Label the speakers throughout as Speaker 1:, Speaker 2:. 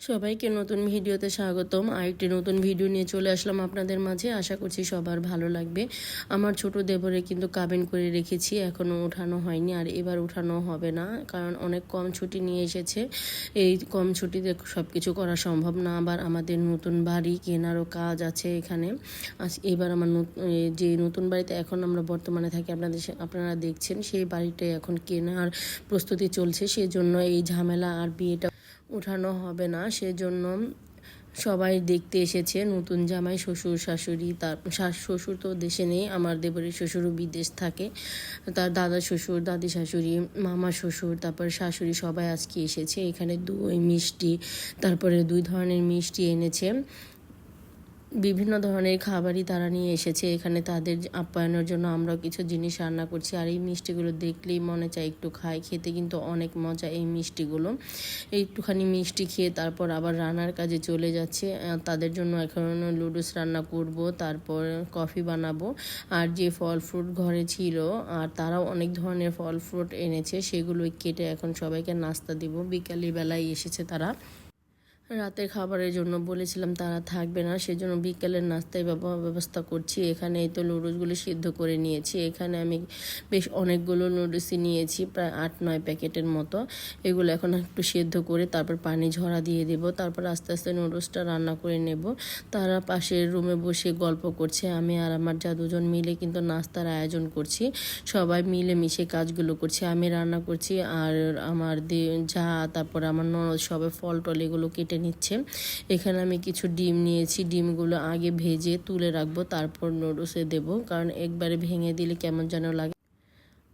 Speaker 1: সবাইকে নতুন ভিডিওতে স্বাগতম। আরেকটি নতুন ভিডিও নিয়ে চলে আসলাম আপনাদের মাঝে। আশা করছি সবার ভালো লাগবে। আমার ছোট দেবরে কিন্তু কাবিন করে রেখেছি এখনও ওঠানো হয়নি আর এবার উঠানো হবে না, কারণ অনেক কম ছুটি নিয়ে এসেছে। এই কম ছুটিতে সব কিছু করা সম্ভব না। আবার আমাদের নতুন বাড়ি, কেনারও কাজ আছে এখানে। এবার আমার যে নতুন বাড়িতে এখন আমরা বর্তমানে থাকি, আপনাদের আপনারা দেখছেন, সেই বাড়িটাই এখন কেনার প্রস্তুতি চলছে। সেজন্য এই ঝামেলা আর বিয়েটা উঠানো হবে না। সেজন্য সবাই দেখতে এসেছে, নতুন জামাই, শ্বশুর, শাশুড়ি, তার শ্বশুর তো দেশে নেই, আমার দেবরের শ্বশুরও বিদেশ থাকে। তার দাদা শ্বশুর, দাদি শাশুড়ি, মামা শ্বশুর, তারপর শাশুড়ি সবাই আজকে এসেছে। এখানে দই মিষ্টি, তারপরে দুই ধরনের মিষ্টি এনেছে। বিভিন্ন ধরনের খাবারই তারা নিয়ে এসেছে। এখানে তাদের আপ্যায়নের জন্য আমরাও কিছু জিনিস রান্না করছি। আর এই মিষ্টিগুলো দেখলেই মনে চায় একটু খাই খেতে কিন্তু অনেক মজা এই মিষ্টিগুলো। একটুখানি মিষ্টি খেয়ে তারপর আবার রান্নার কাজে চলে যাচ্ছে। তাদের জন্য এখন লুডুস রান্না করব, তারপর কফি বানাবো। আর যে ফল ফ্রুট ঘরে ছিল, আর তারাও অনেক ধরনের ফল ফ্রুট এনেছে, সেগুলো কেটে এখন সবাইকে নাস্তা দিব। বিকালের বেলায় এসেছে তারা। রাতের খাবারের জন্য বলেছিলাম তারা থাকবে না, সেজন্য বিকেলের নাস্তায় ব্যব- ব্যবস্থা করছি। এখানে এই তো নুডলসগুলো সিদ্ধ করে নিয়েছি। এখানে আমি বেশ অনেকগুলো নুডলসই নিয়েছি, প্রায় আট নয় প্যাকেটের মতো। এগুলো এখন একটু সিদ্ধ করে তারপর পানি ঝরা দিয়ে দেব। তারপর আস্তে আস্তে নুডলসটা রান্না করে নেব। তারা পাশের রুমে বসে গল্প করছে। আমি আর আমার যা দুজন মিলে কিন্তু নাস্তার আয়োজন করছি। সবাই মিলে মিশে কাজগুলো করছি। আমি রান্না করছি আর আমার যা, তারপর আমার ননদ সবাই ফল টল এগুলো কেটে নিচ্ছে। এখানে আমি কিছু ডিম নিয়েছি। ডিমগুলো আগে ভেজে তুলে রাখব, তারপর নুডলসে দেবো। কারণ একবারে ভেঙে দিলে কেমন যেন লাগে।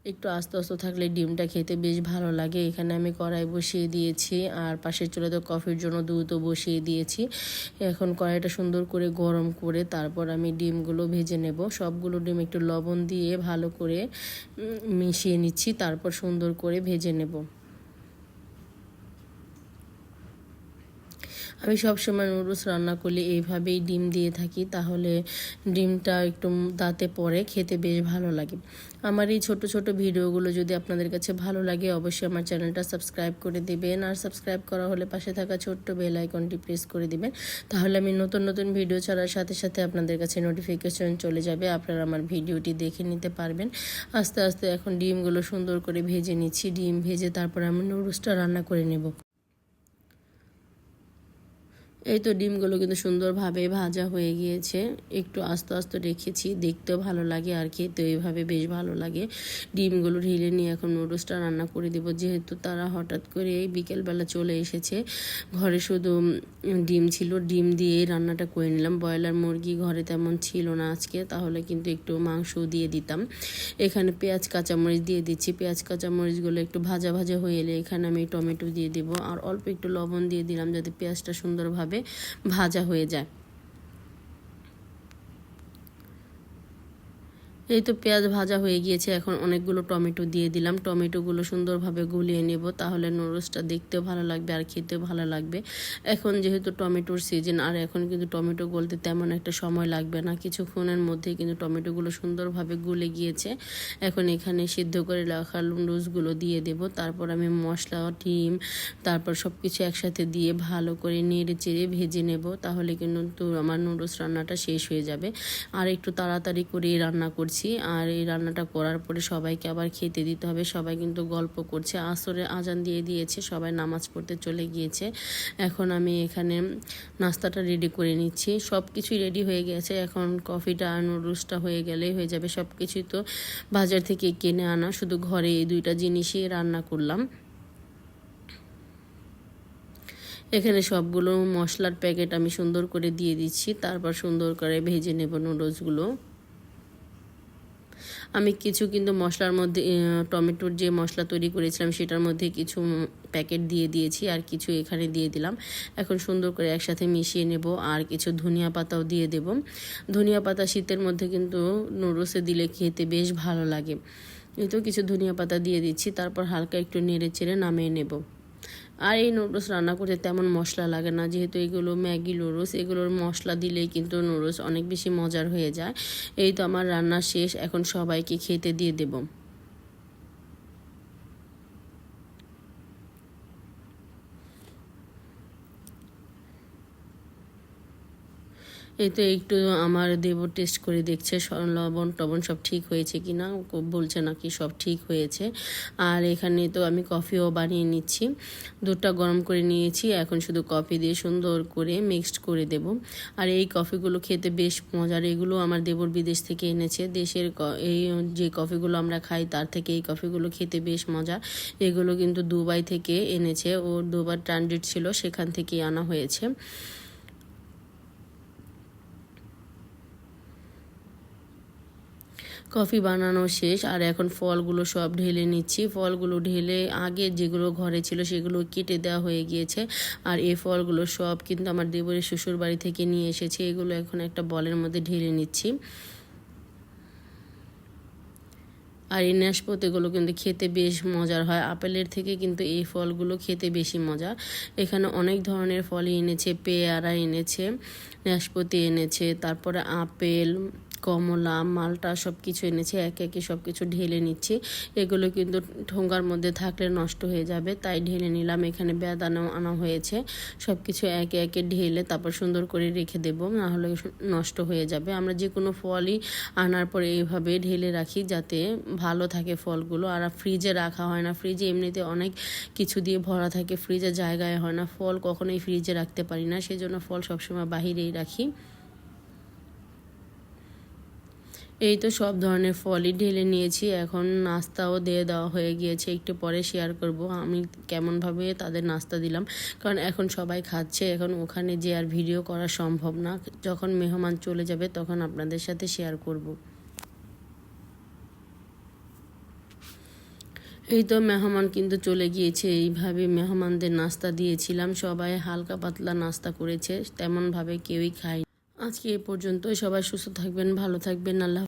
Speaker 1: একটু আস্তে আস্তে থাকলে ডিমটা খেতে বেশ ভালো লাগে। এখানে আমি কড়াই বসিয়ে দিয়েছি আর পাশের চুলাতে কফির জন্য দুধও বসিয়ে দিয়েছি। এখন কড়াইটা সুন্দর করে গরম করে তারপর আমি ডিমগুলো ভেজে নেব। সবগুলো ডিম একটু লবণ দিয়ে ভালো করে মিশিয়ে নিচ্ছি। তারপর সুন্দর করে ভেজে নেব। আমি সবসময় নুডলস রান্না করলে এইভাবেই ডিম দিয়ে থাকি, তাহলে ডিমটা একটু দাঁতে পড়ে, খেতে বেশ ভালো লাগে। আমার এই ছোট ছোট ভিডিওগুলো যদি আপনাদের কাছে ভালো লাগে, অবশ্যই আমার চ্যানেলটা সাবস্ক্রাইব করে দিবেন। আর সাবস্ক্রাইব করা হলে পাশে থাকা ছোট্ট বেল আইকনটি প্রেস করে দিবেন। তাহলে আমি নতুন নতুন ভিডিও ছাড়ার সাথে সাথে আপনাদের কাছে নোটিফিকেশন চলে যাবে, আপনারা আমার ভিডিওটি দেখে নিতে পারবেন। আস্তে আস্তে এখন ডিমগুলো সুন্দর করে ভেজে নিচ্ছি। ডিম ভেজে তারপর আমি নুডলসটা রান্না করে নেব। এই তো ডিমগুলো কিন্তু সুন্দরভাবে ভাজা হয়ে গিয়েছে। একটু আস্তে আস্তে রেখেছি, দেখতেও ভালো লাগে আর খেতেও এইভাবে বেশ ভালো লাগে। ডিমগুলো ঢেলে নিয়ে এখন নুডলসটা রান্না করে দেবো। যেহেতু তারা হঠাৎ করে এই বিকেলবেলা চলে এসেছে, ঘরে শুধু ডিম ছিল, ডিম দিয়ে রান্নাটা করে নিলাম। ব্রয়লার মুরগি ঘরে তেমন ছিল না আজকে, তাহলে কিন্তু একটু মাংস দিয়ে দিতাম। এখানে পেঁয়াজ, কাঁচামরিচ দিয়ে দিচ্ছি। পেঁয়াজ, কাঁচামরিচগুলো একটু ভাজা ভাজা হয়ে এলে এখানে আমি টমেটো দিয়ে দেব। আর অল্প একটু লবণ দিয়ে দিলাম যাতে পেঁয়াজটা সুন্দরভাবে ভাজা হয়ে যায়। এই তো পেঁয়াজ ভাজা হয়ে গিয়েছে, এখন অনেকগুলো টমেটো দিয়ে দিলাম। টমেটোগুলো সুন্দরভাবে গুলিয়ে নেব, তাহলে নুডলসটা দেখতেও ভালো লাগবে আর খেতেও ভালো লাগবে। এখন যেহেতু টমেটোর সিজন আর এখন কিন্তু টমেটো গলতে তেমন একটা সময় লাগবে না, কিছুক্ষণের মধ্যে কিন্তু টমেটোগুলো সুন্দরভাবে গলে গিয়েছে। এখন এখানে সিদ্ধ করে রাখা নুডলসগুলো দিয়ে দেব, তারপর আমি মশলা, ডিম, তারপর সব কিছু একসাথে দিয়ে ভালো করে নেড়ে চেড়ে ভেজে নেব, তাহলে কিন্তু আমার নুডলস রান্নাটা শেষ হয়ে যাবে। আর একটু তাড়াতাড়ি করে রান্না করছি। আর এই রান্নাটা করার পরে সবাইকে আবার খেতে দিতে হবে। সবাই কিন্তু গল্প করছে, আসরে আজান দিয়ে দিয়েছে, সবাই নামাজ পড়তে চলে গিয়েছে। এখন আমি এখানে নাস্তাটা রেডি করে নিচ্ছি। সব কিছুই রেডি হয়ে গেছে। এখন কফিটা আর নুডলসটা হয়ে গেলেই হয়ে যাবে। সব কিছুই তো বাজার থেকে কিনে আনা। শুধু ঘরে এই দুইটা জিনিসই রান্না করলাম। এখানে সবগুলো মশলার প্যাকেট আমি সুন্দর করে দিয়ে দিচ্ছি। তারপর সুন্দর করে ভেজে নেব নুডলসগুলো আমি কিছু কিন্তু মশলার মধ্যে টমেটোর যে মশলা তৈরি করেছিলাম সেটার মধ্যে কিছু প্যাকেট দিয়ে দিয়েছি আর কিছু এখানে দিয়ে দিলাম। এখন সুন্দর করে একসাথে মিশিয়ে নেব আর কিছু ধনিয়া পাতাও দিয়ে দেব। ধনিয়া পাতা শীতের মধ্যে কিন্তু নুডলসে দিলে খেতে বেশ ভালো লাগে। তো কিছু ধনিয়া পাতা দিয়ে দিচ্ছি, তারপর হালকা একটু নেড়ে চেড়ে নামিয়ে নেব। আর এই নুডলস রান্না করতে তেমন মশলা লাগে না। যেহেতু এগুলো ম্যাগি নুডলস এগুলোর মশলা দিলেই কিন্তু নুডলস অনেক বেশি মজার হয়ে যায়। এই তো আমার রান্না শেষ, এখন সবাইকে খেতে দিয়ে দেব। এই তো একটু আমার দেবর টেস্ট করে দেখছে লবণ, টবণ সব ঠিক হয়েছে কি না বলছে নাকি সব ঠিক হয়েছে। আর এখানে তো আমি কফিও বানিয়ে নিচ্ছি। দুধটা গরম করে নিয়েছি, এখন শুধু কফি দিয়ে সুন্দর করে মিক্সড করে দেব। আর এই কফিগুলো খেতে বেশ মজার, এগুলো আমার দেবর বিদেশ থেকে এনেছে। দেশের এই যে কফিগুলো আমরা খাই, তার থেকে এই কফিগুলো খেতে বেশ মজা এগুলো কিন্তু দুবাই থেকে এনেছে ও দুবার ট্রানজিট ছিল, সেখান থেকেই আনা হয়েছে। কফি বানানো শেষ, আর এখন ফলগুলো সব ঢেলে নিচ্ছি। ফলগুলো ঢেলে আগে যেগুলো ঘরে ছিল সেগুলো কেটে দেওয়া হয়ে গিয়েছে, আর এই ফলগুলো সব কিন্তু আমার দেবরের শ্বশুর বাড়ি থেকে নিয়ে এসেছে। এগুলো এখন একটা বলের মধ্যে ঢেলে নিচ্ছি। আর এই নাশপাতিগুলো কিন্তু খেতে বেশ মজার হয়। আপেলের থেকে কিন্তু এই ফলগুলো খেতে বেশি মজা। এখানে অনেক ধরনের ফলই এনেছে, পেয়ারা এনেছে, নাশপাতি এনেছে, তারপরে আপেল কমলা, মালটা সব কিছু এনেছে, একে একে সব কিছু ঢেলে নিচ্ছি। এগুলো কিন্তু ঠোঙ্গার মধ্যে থাকলে নষ্ট হয়ে যাবে, তাই ঢেলে নিলাম। এখানে বেদানা আনা হয়েছে সব কিছু একে একে ঢেলে তারপর সুন্দর করে রেখে দেব, না হলে নষ্ট হয়ে যাবে। আমরা যে কোনো ফলই আনার পরে এইভাবে ঢেলে রাখি যাতে ভালো থাকে ফলগুলো। আর ফ্রিজে রাখা হয় না, ফ্রিজে এমনিতে অনেক কিছু দিয়ে ভরা থাকে ফ্রিজে জায়গায় হয় না। ফল কখনোই ফ্রিজে রাখতে পারি না সেই জন্য ফল সবসময় বাহিরেই রাখি। এই তো সব ধরনের ফলই ঢেলে নিয়েছি। এখন নাস্তাও দিয়ে দেওয়া হয়ে গিয়েছে। একটু পরে শেয়ার করব। আমি কেমনভাবে তাদের নাস্তা দিলাম। কারণ এখন সবাই খাচ্ছে। এখন ওখানে যে আর ভিডিও করা সম্ভব না। যখন মেহমান চলে যাবে, তখন আপনাদের সাথে শেয়ার করব। এই তো মেহমান কিন্তু চলে গিয়েছে। এইভাবে মেহমানদের নাস্তা দিয়েছিলাম। সবাই হালকা পাতলা নাস্তা করেছে। তেমনভাবে কেউই খায় আজকে এ পর্যন্তই। সবাই সুস্থ থাকবেন ভালো থাকবেন। আল্লাহ